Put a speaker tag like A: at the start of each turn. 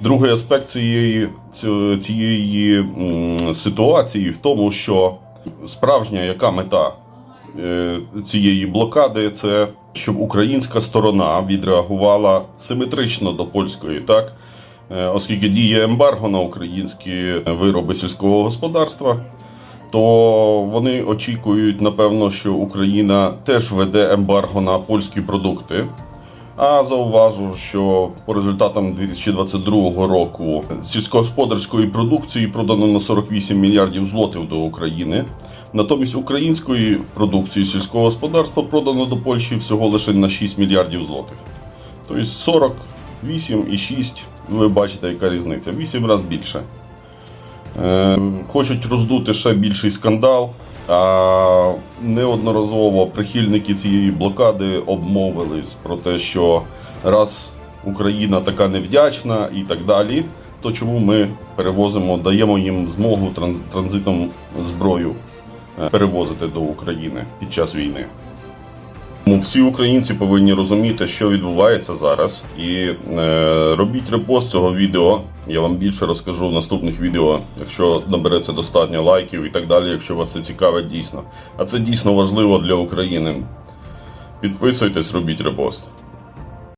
A: Другий аспект цієї, цієї ситуації в тому, що справжня яка мета е, цієї блокади це щоб українська сторона відреагувала симетрично до польської, так? Е, Оскільки діє ембарго на українські вироби сільського господарства, то вони очікують, напевно, що Україна теж веде ембарго на польські продукти. А зауважу, що по результатам 2022 року сільськогосподарської продукції продано на 48 мільярдів злотих до України. Натомість української продукції сільського господарства продано до Польщі всього лише на 6 мільярдів злотих. Тобто 48 і 6, ви бачите, яка різниця. 8 разів більше. Е, Хочуть роздути ще більший скандал. А неодноразово прихильники цієї блокади обмовились про те, що раз Україна така невдячна і так далі, то чому ми перевозимо, даємо їм змогу транз- транзитом зброю е, перевозити до України під час війни. Всі українці повинні розуміти, що відбувається зараз, і е, робіть репост цього відео. Я вам більше розкажу в наступних відео, якщо набереться достатньо лайків і так далі, якщо вас це цікавить дійсно. А це дійсно важливо для України. Підписуйтесь, робіть репост.